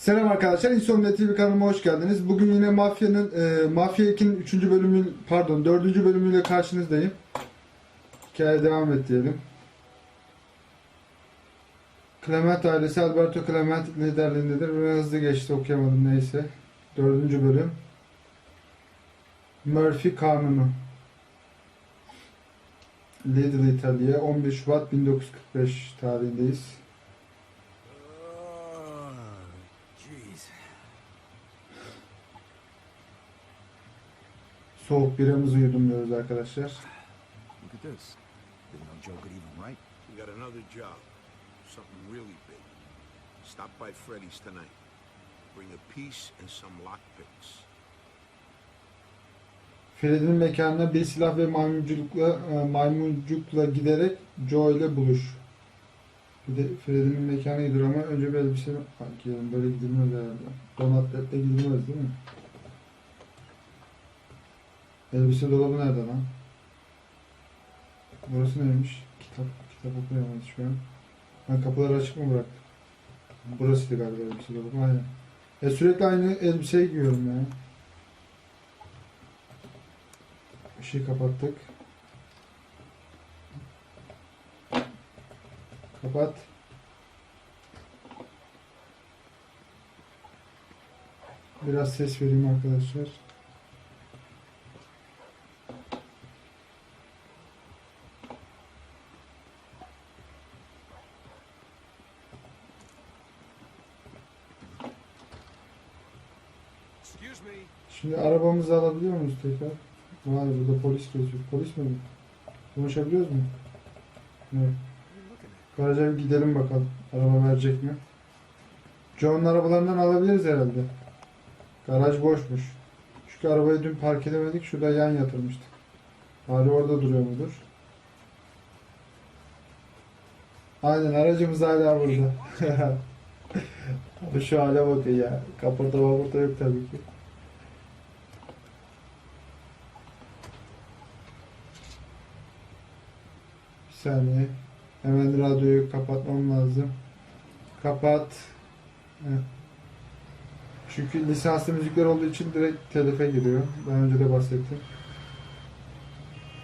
Selam arkadaşlar, İnsomnia TV kanalıma hoş geldiniz. Bugün yine Mafya'nın, e, Mafya 2'nin 3. bölümü, pardon 4. bölümüyle karşınızdayım. Hikaye devam et diyelim. Clement ailesi Alberto Clement liderliğindedir. Biraz hızlı geçti okuyamadım neyse. 4. bölüm. Murphy Kanunu. Lidl İtalya 11 Şubat 1945 tarihindeyiz. Oh, jeez. Soğuk biramızı yudumluyoruz arkadaşlar. Look at this. Didn't know Joe could even write. We got another job. Something really big. Stop by Freddy's tonight. Bring a piece and some lockpicks. Freddy'nin mekanına bir silah ve maymuncukla e, maymuncukla giderek Joe ile buluş. Bir de Freddy'nin mekanına gidiyor ama önce bir elbise giyelim. Böyle gidilmez herhalde. Donatlet'le gidilmez değil mi? Elbise dolabı nerede lan? Burası neymiş? Kitap, kitap okuyamadık şu an. Ha, kapıları açık mı bıraktık? Burasıydı galiba elbise dolabı. Aynen. E sürekli aynı elbiseyi giyiyorum ya. Işığı kapattık. Kapat. Biraz ses vereyim arkadaşlar. Şimdi arabamızı alabiliyor muyuz tekrar? Vay burada polis geziyor. Polis mi? Konuşabiliyoruz mu? Evet. Garaja gidelim bakalım. Araba verecek mi? John'un arabalarından alabiliriz herhalde. Garaj boşmuş. Çünkü arabayı dün park edemedik. Şurada yan yatırmıştık. Hali orada duruyor mudur? Aynen aracımız hala burada. Şu hale bakın ya. Kaporta vapurta yok tabii ki. Saniye. Hemen radyoyu kapatmam lazım. Kapat. Çünkü lisanslı müzikler olduğu için direkt telife giriyor. Daha önce de bahsettim.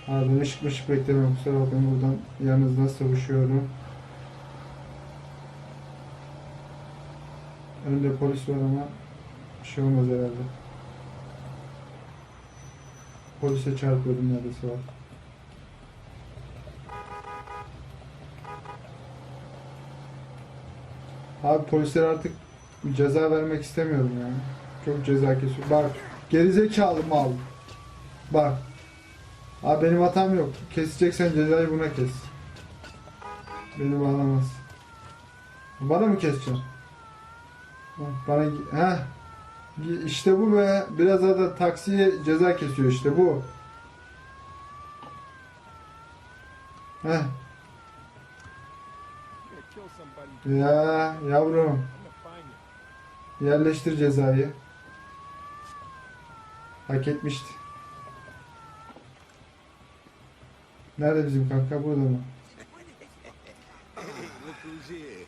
Ardından ışık mışık beklemiyorum. Kusura bakmayın buradan yanınızda savuşuyorum. Önde polis var ama bir şey olmaz herhalde. Polise çarpıyordum neredeyse var. Abi polislere artık ceza vermek istemiyorum yani. Çok ceza kesiyor. Bak gerizekalı mal. Bak. Abi benim hatam yok. Keseceksen cezayı buna kes. Beni bağlamaz. Bana mı keseceksin? Bana ha işte bu be. Biraz da taksiye ceza kesiyor işte bu. Heh. Ya yavrum. Yerleştir cezayı. Hak etmişti. Nerede bizim kanka? Burada mı? Look who's here.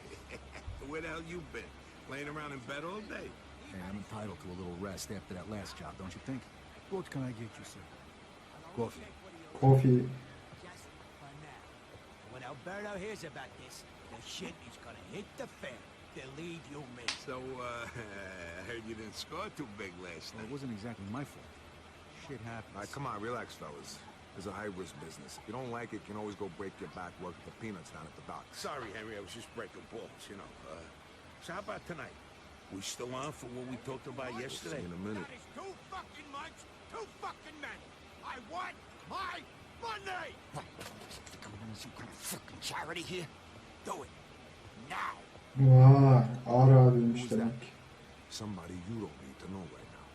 Where the hell you been? Laying around in bed all day? Hey, I'm entitled to a little rest after that last job, don't you think? What can I get you, sir? Coffee. Coffee. Just for now. When Alberto hears about this, the shit is gonna hit the fan. Believe you me. So, uh, I heard you didn't score too big last Well, it wasn't exactly my fault. Shit happens. All right, come on, relax, fellas. It's a high-risk business. If you don't like it, you can always go break your back working for peanuts down at the docks. Sorry, Henry, I was just breaking balls, you know. Uh, so how about tonight? We still on for what we talked about yesterday? See in a minute. That is too fucking much, too fucking many. I want my money! What? Think I'm gonna some kind of fucking charity here? Do it. Now. Vay, ağır abiymiş Who's that? demek. Somebody you don't need to know right now.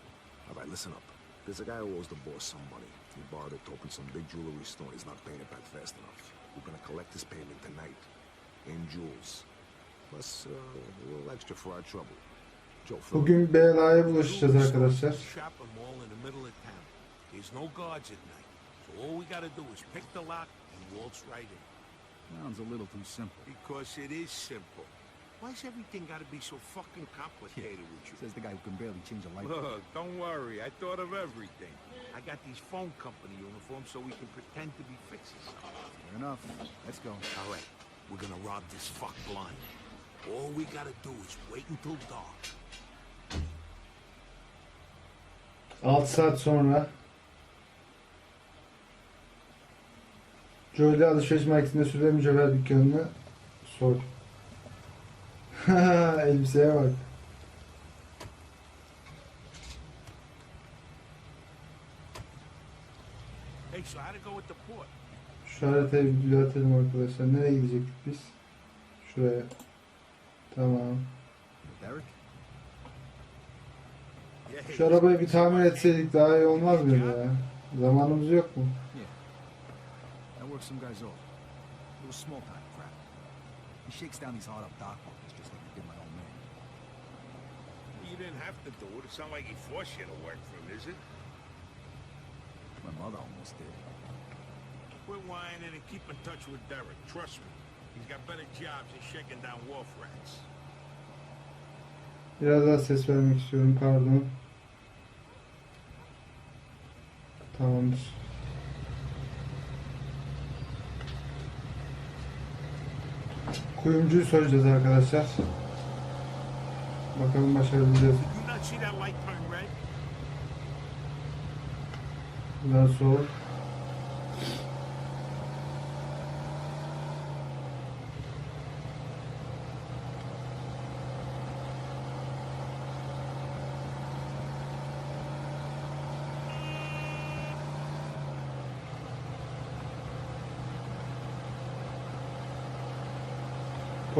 All right, listen up. There's a guy who owes the boss some money. He borrowed it to open some big jewelry store. He's not paying it back fast enough. We're gonna collect his payment tonight. In jewels. Plus, uh, a little extra for our trouble. Joe, fill it. Bugün belaya bulaşacağız arkadaşlar. Shop them all in the middle of town. There's no guards at night. So all we gotta do is pick the lock and waltz right in. Sounds a little too simple. Because it is simple. Why's everything gotta be so fucking complicated with you? Says the guy who can barely change a light bulb. Look, don't worry. I thought of everything. I got these phone company uniforms so we can pretend to be fixers. Fair enough. Let's go. All right, we're gonna rob this fuck blind. All we gotta do is wait until dark. 6 saat sonra Jolie alışveriş merkezinde sürüle mücevher dükkanını sor. Elbiseye bak. Şu haritayı bir düzeltelim arkadaşlar. Nereye gidecektik biz? Şuraya. Tamam. Şu arabayı bir tamir etseydik daha iyi olmaz mıydı ya? Zamanımız yok mu? I work some guys off. Little small time crap. He shakes down these hard up dock workers just like he did my old man. You didn't have to do it. It's not like he forced you to work for him, is it? My mother almost did. Quit whining and keep in touch with Derek. Trust me. He's got better jobs than shaking down wharf rats. Biraz daha ses vermek istiyorum pardon. Tamamdır. Kuyumcuyu soracağız arkadaşlar. Bakalım başarabileceğiz. Did you not see that light turn red? Buradan sol.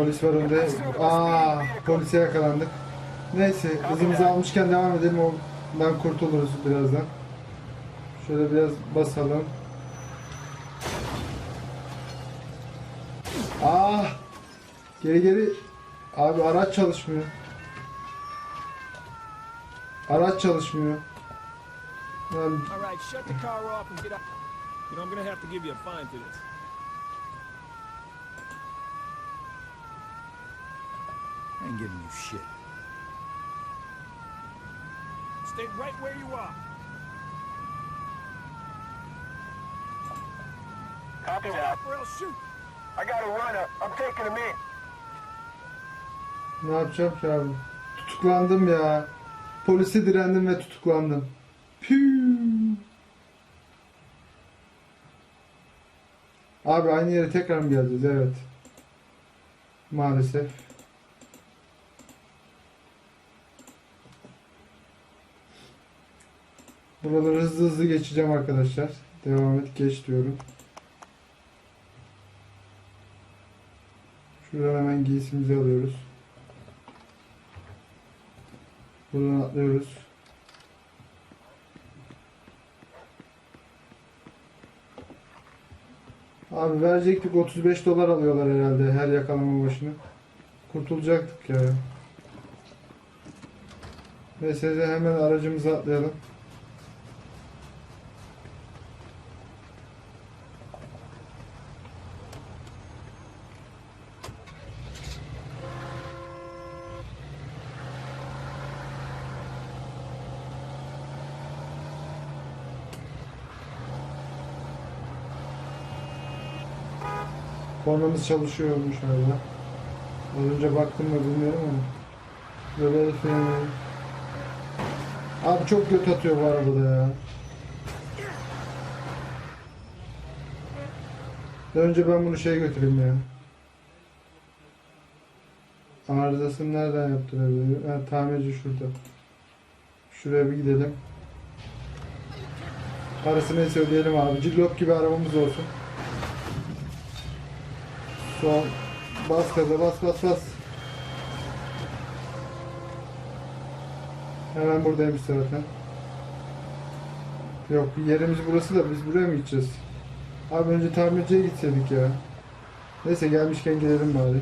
Polis var önde. Aa, polise yakalandık. Neyse, hızımızı almışken devam edelim. Ondan kurtuluruz birazdan. Şöyle biraz basalım. Ah! Geri geri. Abi araç çalışmıyor. Araç çalışmıyor. Lan All shut the car off and get out. You know, I'm gonna have to give you a fine for this. Ain't giving you shit. Stay right where you are. Copy that. up or else shoot. I got a runner. I'm taking him in. ne yapacağım ki abi? Tutuklandım ya. Polise direndim ve tutuklandım. Püü. Abi aynı yere tekrar mı geleceğiz? Evet. Maalesef. Buraları hızlı hızlı geçeceğim arkadaşlar. Devam et geç diyorum. Şuradan hemen giysimizi alıyoruz. Buradan atlıyoruz. Abi verecektik 35 dolar alıyorlar herhalde her yakalama başına. Kurtulacaktık ya. De hemen aracımıza atlayalım. Kornamız çalışıyormuş hala. Az önce baktım mı bilmiyorum ama. Böyle el freni. Abi çok göt atıyor bu arabada ya. Önce ben bunu şey götüreyim ya. Arızasını nereden yaptırabilirim? Ha, tamirci şurada. Şuraya bir gidelim. Parasını söyleyelim abi. Cillop gibi arabamız olsun. Son. Bas gaza bas bas bas. Hemen buradaymış zaten. Yok yerimiz burası da biz buraya mı gideceğiz? Abi önce tamirciye gitseydik ya. Neyse gelmişken gidelim bari.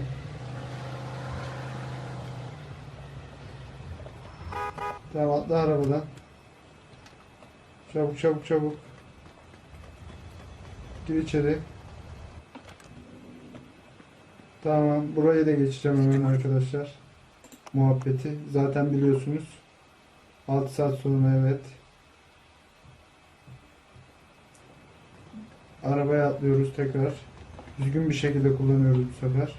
Tamam atla arabadan. Çabuk çabuk çabuk. Gir içeri. Tamam. Burayı da geçeceğim hemen arkadaşlar. Muhabbeti. Zaten biliyorsunuz. 6 saat sonra evet. Arabaya atlıyoruz tekrar. Düzgün bir şekilde kullanıyoruz bu sefer.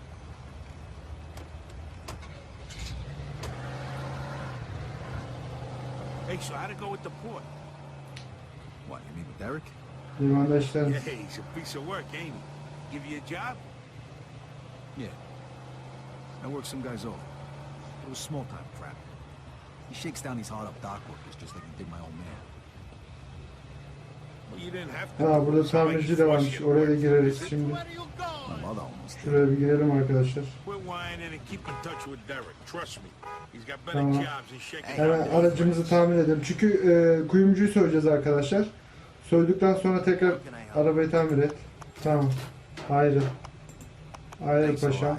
Hey, so how'd it go with the port? What, you mean with Derek? Limanda işler. Yeah, he's a piece of work, ain't he? Give you a job? Yeah. I work some guys over. It was small time crap. He shakes down these hard up dock workers just like he did my old man. Well, you didn't have to. Ha burada tamirci de varmış. Oraya da gireriz şimdi. My mother almost did. Şuraya bir girelim arkadaşlar. Quit whining and keep in touch with Derek. Trust me. He's got better Tamam. jobs than shaking Hemen aracımızı tamir edelim. Çünkü e, kuyumcuyu söyleyeceğiz arkadaşlar. Söyledikten sonra tekrar arabayı tamir et. Tamam. Hayır. Hayır Thanks a paşam. lot.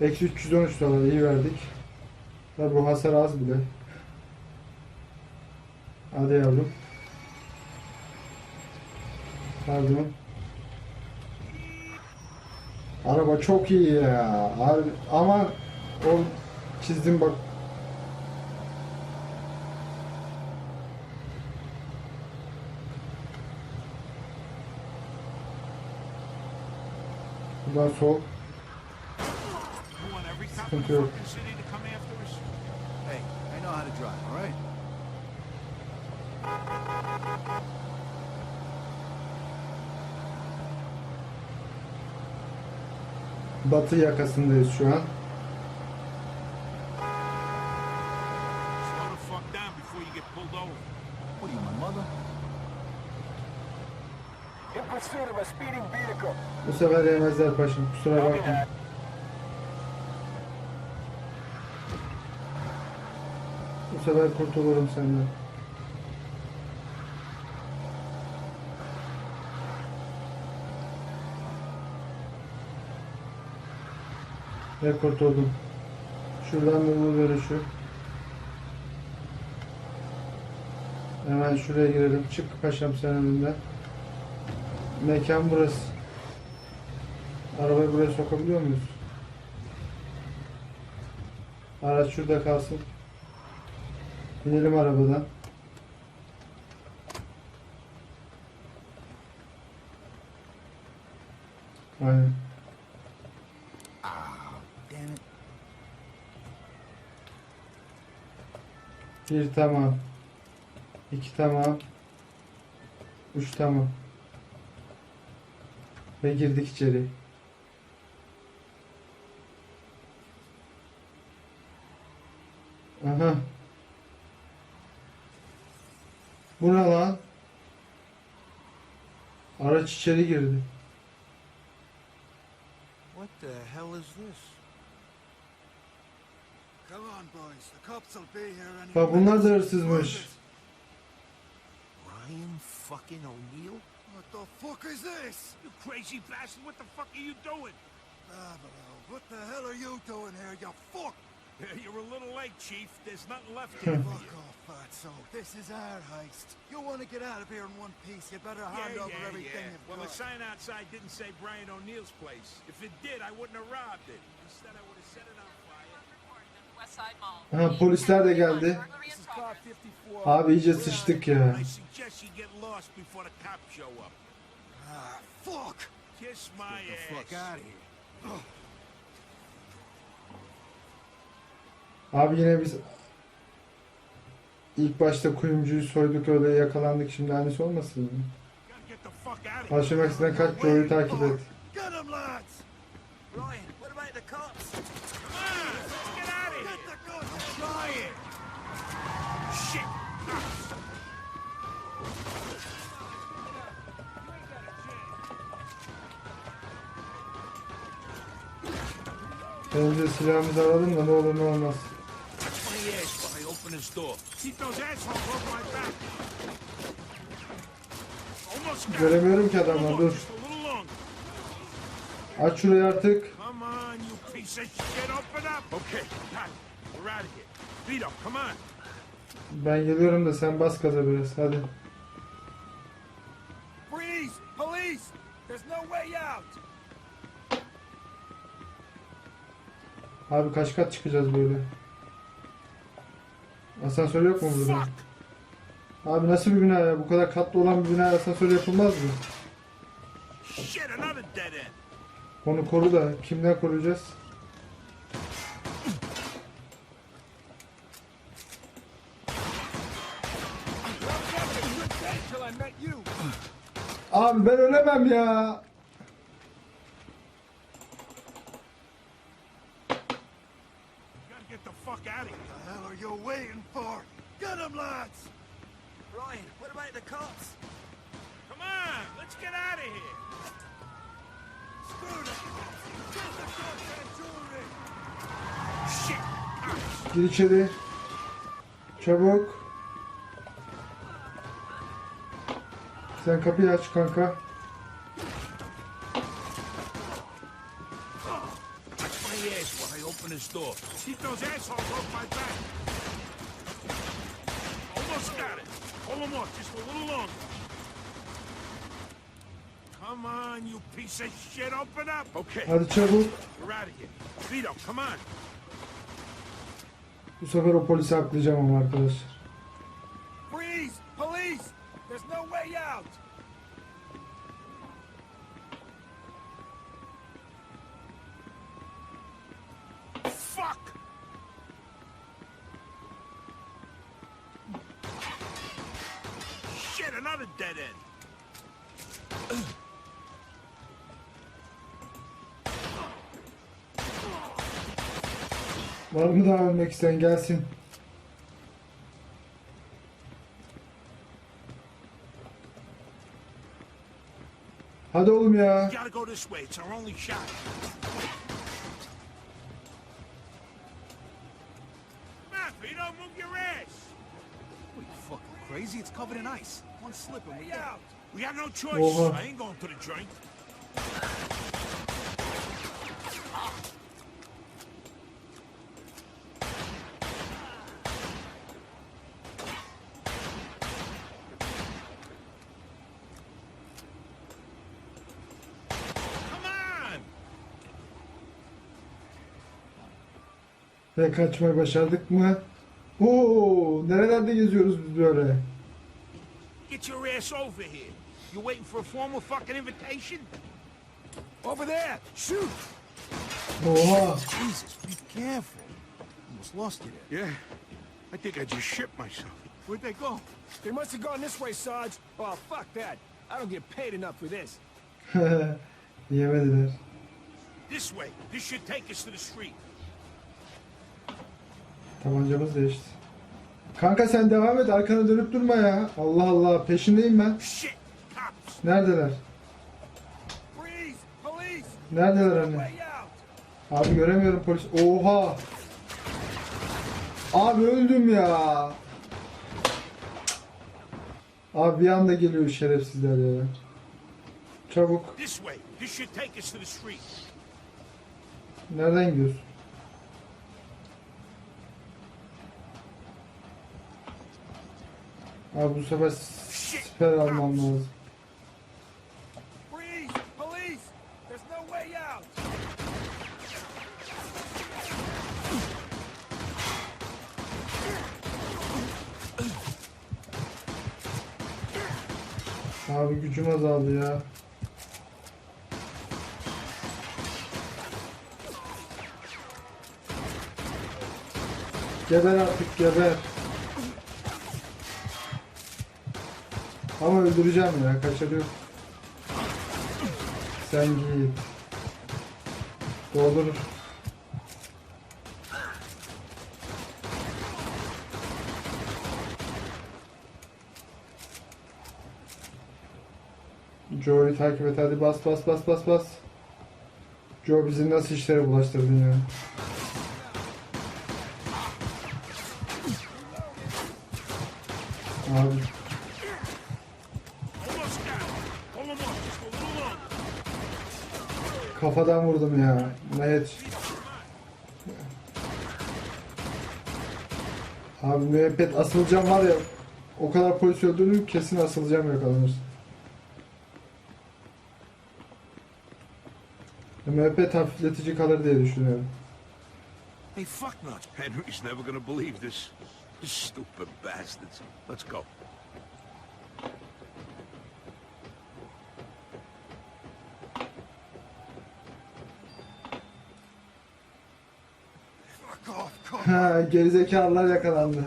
Eksi 313 dolar iyi verdik. Tabi bu hasar az bile. Hadi yavrum. Pardon. Araba çok iyi ya. Ama o çizdim bak. Buradan sol. You want every cop in Sıkıntı the yok. fucking city to come after us? Hey, I know how to drive, all right? Batı yakasındayız şu an. Slow the fuck down before you get pulled over. What are you, my mother? In pursuit of a speeding vehicle. Bu sefer yemezler paşam. Kusura bakma. Bu sefer kurtulurum senden. Ve kurtuldum. Şuradan da bu görüşü. Hemen şuraya girelim. Çık paşam sen önünden. Mekan burası. Arabayı buraya sokabiliyor muyuz? Araç şurada kalsın. İnelim arabadan. Aynen. Bir tamam. İki tamam. Üç tamam. Ve girdik içeri. Aha. Bu ne lan? Araç içeri girdi. What the hell is this? Come on, boys. The cops will be here any Bak bunlar da hırsızmış. Ryan fucking O'Neill? What the fuck is this? You crazy bastard, what the fuck are you doing? Ah, Davilo, uh, what the hell are you doing here, you fuck? You're a little late, Chief. There's nothing left here for you. off, Fatso. This is our heist. You want to get out of here in one piece, you better Yeah, hand over yeah, everything yeah. you've Well, the sign outside didn't say Brian O'Neill's place. If it did, I wouldn't have robbed it. Instead, I would have set it on. Ha polisler de geldi. This is car 54. Abi iyice sıçtık ya. Abi yine biz ilk başta kuyumcuyu soyduk öyle yakalandık şimdi aynısı olmasın mı? Max'den kaç Joe'yu takip et. Get him, lads! Ryan, what about the cops? Come on, let's get out of Get here. the gun! Try it. Shit. Önce silahımızı alalım da ne olur ne olmaz. Göremiyorum ki Almost, dur. Aç şurayı artık. Ben geliyorum da sen bas gaza biraz hadi. Freeze! Police! There's no way out! Abi kaç kat çıkacağız böyle? Asansör yok mu burada? Abi nasıl bir bina ya? Bu kadar katlı olan bir bina asansör yapılmaz mı? Shit, another dead end. Onu koru da kimden koruyacağız? Abi ben ölemem ya. Get the fuck out of here. The hell are you waiting for? Get him, lads! Ryan, what about the cops? Come on, let's get out of here. Screw them! Get the goddamn jewelry! Shit. Gir içeri. Çabuk. Sen kapıyı aç kanka. Watch my ass while I open this door. İf those assholes broke my back. Almost got it. Hold them off just a little longer. Come on, you piece of shit. Open up. Okay, Hadi çabuk. we're out of here. Vito, come on. Bu sefer o polisi aklayacağım ama arkadaşlar. Freeze! Police! There's no way out! Fuck! End. Var mı daha ölmek isteyen gelsin. Hadi oğlum ya. Covered in ice. One slip and we out. We got no choice. Oha. I ain't going to the joint. Come on! Ve kaçmayı başardık mı? Oo, nerelerde geziyoruz biz böyle? Get your ass over here. You waiting for a formal fucking invitation? Over there! Shoot! Oha. Jesus, be careful. Almost lost you there. Yeah. I think I just shit myself. Where'd they go? They must have gone this way, Sarge. Oh, fuck that. I don't get paid enough for this. yeah, Yemediler. This way. This should take us to the street. Tabancamız değişti. Kanka sen devam et arkana dönüp durma ya. Allah Allah peşindeyim ben. Neredeler? Neredeler anne? Abi göremiyorum polis. Oha. Abi öldüm ya. Abi bir anda geliyor şerefsizler ya. Çabuk. This way. This should take us to the street. Nereden gidiyorsun? Abi bu sefer siper almam lazım. Abi gücüm azaldı ya. Geber artık geber. Ama öldüreceğim ya kaçarı yok. Sen git. Doldur. Joe'yu takip et hadi bas bas bas bas bas. Joe bizi nasıl işlere bulaştırdın ya? Abi kafadan vurdum ya. Evet. Abi müebbet asılacağım var ya. O kadar polis öldürdüm kesin asılacağım yakalanırsın. Müebbet hafifletici kalır diye düşünüyorum. Hey, fuck nuts. Henry's never gonna believe this. Stupid bastards. Let's go. Come Ha, gerizekalılar yakalandı.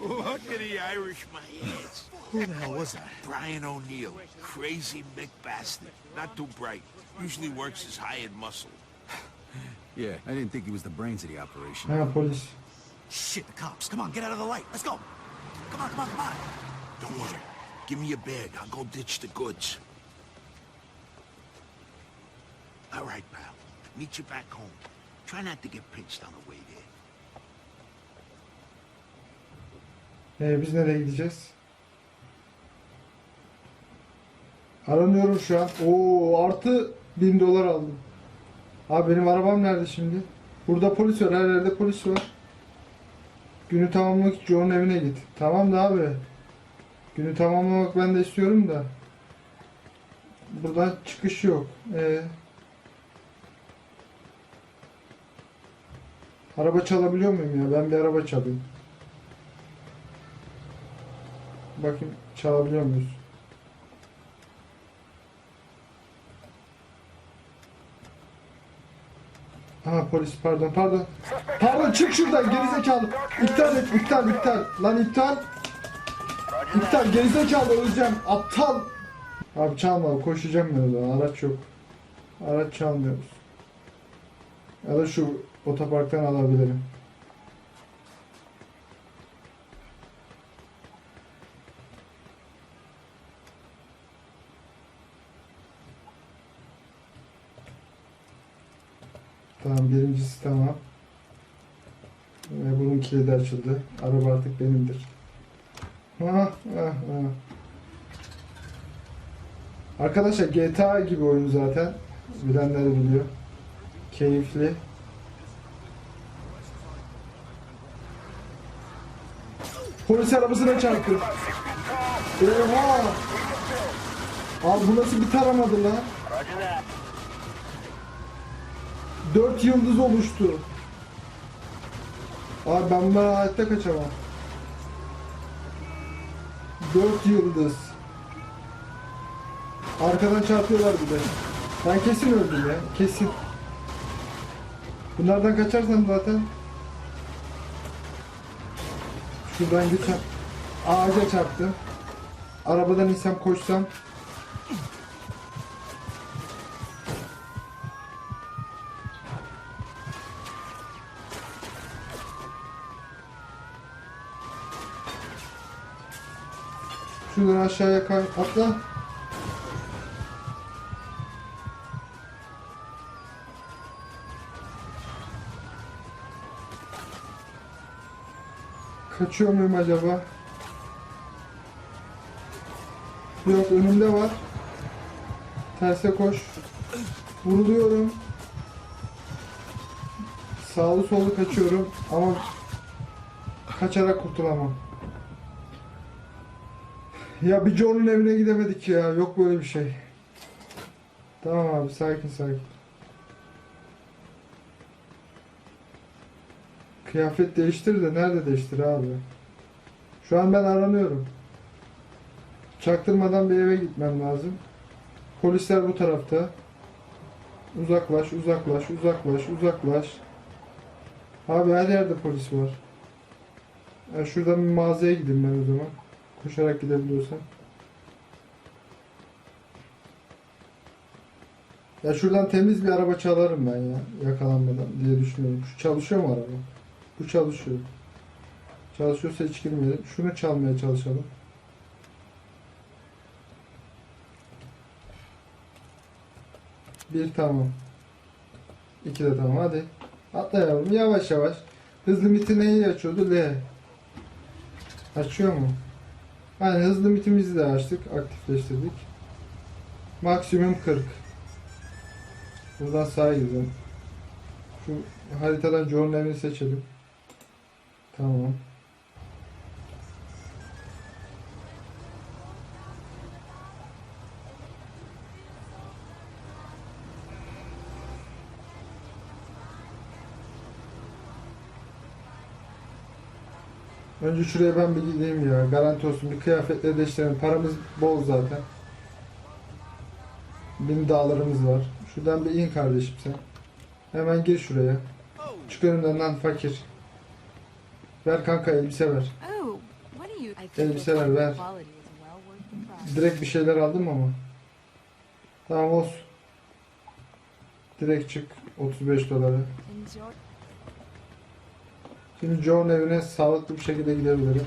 Look at the Irish my ass. Who the hell was that? Brian O'Neill. Crazy Mick bastard. Not too bright. Usually works his hired muscle. Yeah, I didn't think he was the brains of the operation. Ha polis. Shit, the cops. Come on, get out of the light. Let's go. Come on, come on, come on. Don't worry. Give me your bag. I'll go ditch the goods. All right, pal. Meet you back home. Try not to get pinched on the way there. Ee, biz nereye gideceğiz? Aranıyorum şu an. Oo artı 1000 dolar aldım. Abi benim arabam nerede şimdi? Burada polis var. Her yerde polis var. Günü tamamlamak için Joe'nun evine git. Tamam da abi. Günü tamamlamak ben de istiyorum da. Buradan çıkış yok. Ee, araba çalabiliyor muyum ya? Ben bir araba çalayım. Bakayım çalabiliyor muyuz? Aha polis pardon pardon. Pardon çık şuradan gerizekalı. İptal et iptal iptal. Lan iptal. İptal gerizekalı öleceğim. Aptal. Abi çalma koşacağım ben o araç yok. Araç çalmıyoruz. Ya da şu otoparktan alabilirim. Tamam birincisi tamam. Ve bunun kilidi açıldı. Araba artık benimdir. Ah, ah, ah. Arkadaşlar GTA gibi oyun zaten. Bilenler biliyor. Keyifli. Polis arabasına çarptı. Oha! Abi bu nasıl bir taramadı lan? Dört yıldız oluştu. Abi ben bunlara hayatta kaçamam. Dört yıldız. Arkadan çarpıyorlar bir de. Ben kesin öldüm ya. Kesin. Bunlardan kaçarsam zaten Şuradan geçen ağaca çarptım. Arabadan insem koşsam Şuradan aşağıya atla. Kaçıyor muyum acaba? Yok önümde var. Terse koş. Vuruluyorum. Sağlı sollu kaçıyorum ama kaçarak kurtulamam. Ya bir John'un evine gidemedik ya. Yok böyle bir şey. Tamam abi sakin sakin. Kıyafet değiştir de nerede değiştir abi? Şu an ben aranıyorum. Çaktırmadan bir eve gitmem lazım. Polisler bu tarafta. Uzaklaş, uzaklaş, uzaklaş, uzaklaş. Abi her yerde polis var. Ya şuradan bir mağazaya gideyim ben o zaman. Koşarak gidebiliyorsam. Ya şuradan temiz bir araba çalarım ben ya. Yakalanmadan diye düşünüyorum. Şu çalışıyor mu araba? Bu çalışıyor. Çalışıyorsa hiç girmeyelim. Şunu çalmaya çalışalım. Bir tamam. İki de tamam hadi. Atla yavrum yavaş yavaş. Hız limiti neyi açıyordu? L. Açıyor mu? Yani hız limitimizi de açtık. Aktifleştirdik. Maksimum 40. Buradan sağa gidelim. Şu haritadan John'un evini seçelim. Tamam. Önce şuraya ben bir gideyim ya. Garanti olsun bir kıyafetle değiştirelim. Paramız bol zaten. Bin dağlarımız var. Şuradan bir in kardeşim sen. Hemen gir şuraya. Çık önümden lan fakir. Ver kanka elbise ver. Oh, Elbiseler ver. Direkt bir şeyler aldın mı ama? Tamam olsun. Direkt çık 35 dolara. Şimdi Joe'nun evine sağlıklı bir şekilde gidebilirim.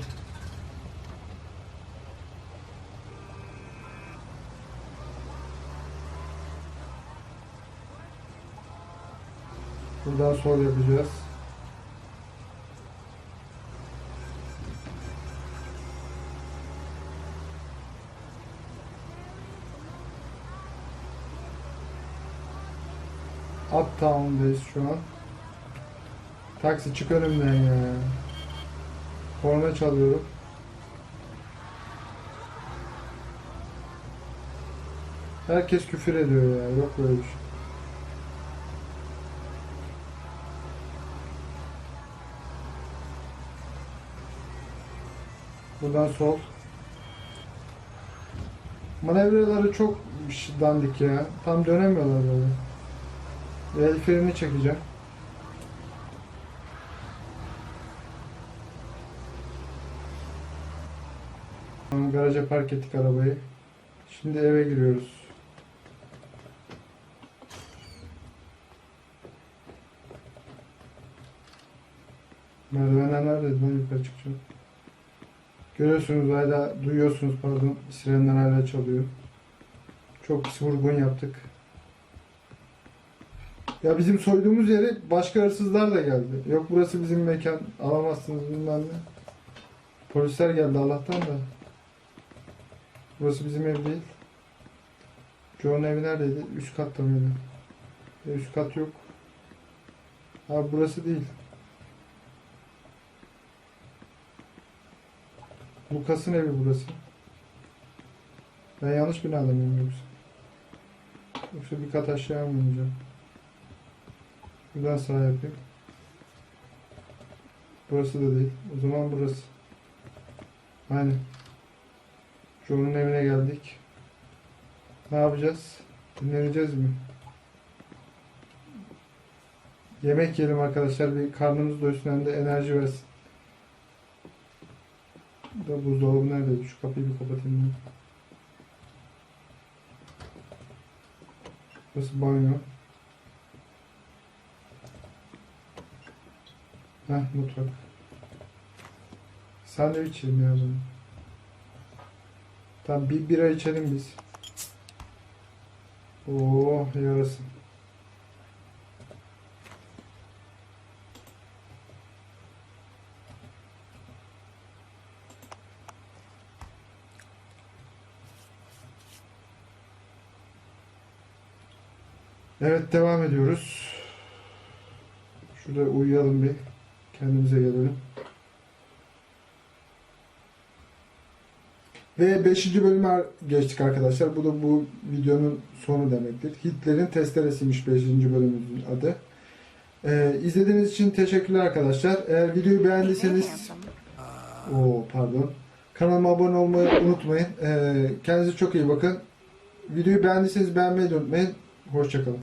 Buradan sol yapacağız. Uptown'dayız şu an. Taksi çık önümden ya. Korna çalıyorum. Herkes küfür ediyor ya. Yok böyle bir şey. Buradan sol. Manevraları çok dandik ya. Tam dönemiyorlar böyle. El freni çekeceğim. Garaja park ettik arabayı. Şimdi eve giriyoruz. Merdivenler neredeydi lan yukarı çıkacağım. Görüyorsunuz hala duyuyorsunuz pardon sirenler hala çalıyor. Çok pis vurgun yaptık. Ya bizim soyduğumuz yere başka hırsızlar da geldi. Yok burası bizim mekan alamazsınız bilmem ne. Polisler geldi Allah'tan da. Burası bizim ev değil. Joe'nun evi neredeydi? Üst katta mıydı? Ya üst kat yok. Abi burası değil. Lucas'ın evi burası. Ben yanlış binada mıyım yoksa? Yoksa bir kat aşağı mı ineceğim? Buradan sağ yapayım. Burası da değil. O zaman burası. Aynen. Joe'nun evine geldik. Ne yapacağız? Dinleneceğiz mi? Yemek yiyelim arkadaşlar. Bir karnımız doysun hem de enerji versin. Da buzdolabı nerede? Şu kapıyı bir kapatayım ben. Burası banyo. Heh mutfak. Sandviç yiyeyim ya ben. Tamam bir bira içelim biz. Oo yarasın. Evet devam ediyoruz. Şurada uyuyalım bir. Kendimize gelelim. Ve 5. bölüme geçtik arkadaşlar. Bu da bu videonun sonu demektir. Hitler'in testeresiymiş 5. bölümümüzün adı. Ee, izlediğiniz için teşekkürler arkadaşlar. Eğer videoyu beğendiyseniz... Oo pardon. Kanalıma abone olmayı unutmayın. Ee, kendinize çok iyi bakın. Videoyu beğendiyseniz beğenmeyi de unutmayın. Hoşçakalın.